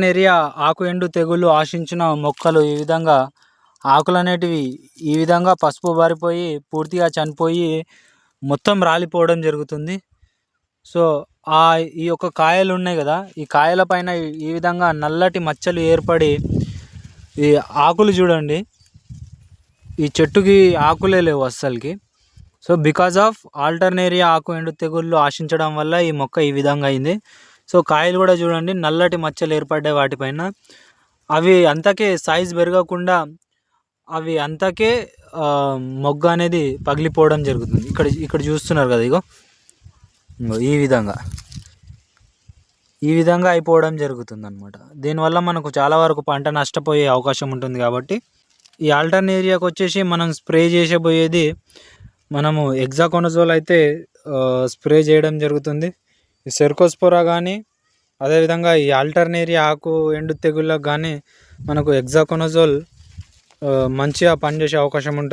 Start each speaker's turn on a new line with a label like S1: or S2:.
S1: Area ఆకు ఎండు తెగుళ్ళు ఆశించిన మొక్కలు ఈ విధంగా ఆకులు అనేటివి ఈ విధంగా పసుపు బారిపోయి పూర్తిగా చనిపోయి మొత్తం రాలిపోవడం జరుగుతుంది. సో ఆ ఈ యొక్క కాయలు ఉన్నాయి కదా ఈ కాయల పైన ఈ విధంగా నల్లటి మచ్చలు ఏర్పడి ఈ ఆకులు చూడండి. ఈ చెట్టుకి ఆకులే లేవు అస్సలకి. సో బికాజ్ ఆఫ్ ఆల్టర్నేరియా ఆకు ఎండు తెగుళ్ళు ఆశించడం వల్ల ఈ మొక్క ఈ విధంగా అయింది. సో కాయలు కూడా చూడండి నల్లటి మచ్చలు ఏర్పడ్డాయి వాటిపైన. అవి అంతకే సైజ్ పెరగకుండా అవి అంతకే మొగ్గ అనేది పగిలిపోవడం జరుగుతుంది. ఇక్కడ ఇక్కడ చూస్తున్నారు కదా ఇగో. ఈ విధంగా. ఈ విధంగా అయిపోవడం జరుగుతుంది అనమాట దీనివల్ల మనకు చాలా వరకు పంట నష్టపోయే అవకాశం ఉంటుంది కాబట్టి ఈ ఆల్టర్నేరియాకి వచ్చేసి మనం స్ప్రే చేసేపోయేది మనము ఎగ్జాకోనజోల్ అయితే స్ప్రే చేయడం జరుగుతుంది. ఈ సెర్కోస్పోరా కానీ అదేవిధంగా ఈ ఆల్టర్నేరియా ఆకు ఎండు తెగుళ్ళకు కానీ మనకు ఎగ్జాకోనజోల్ మంచిగా పనిచేసే అవకాశం ఉంటుంది.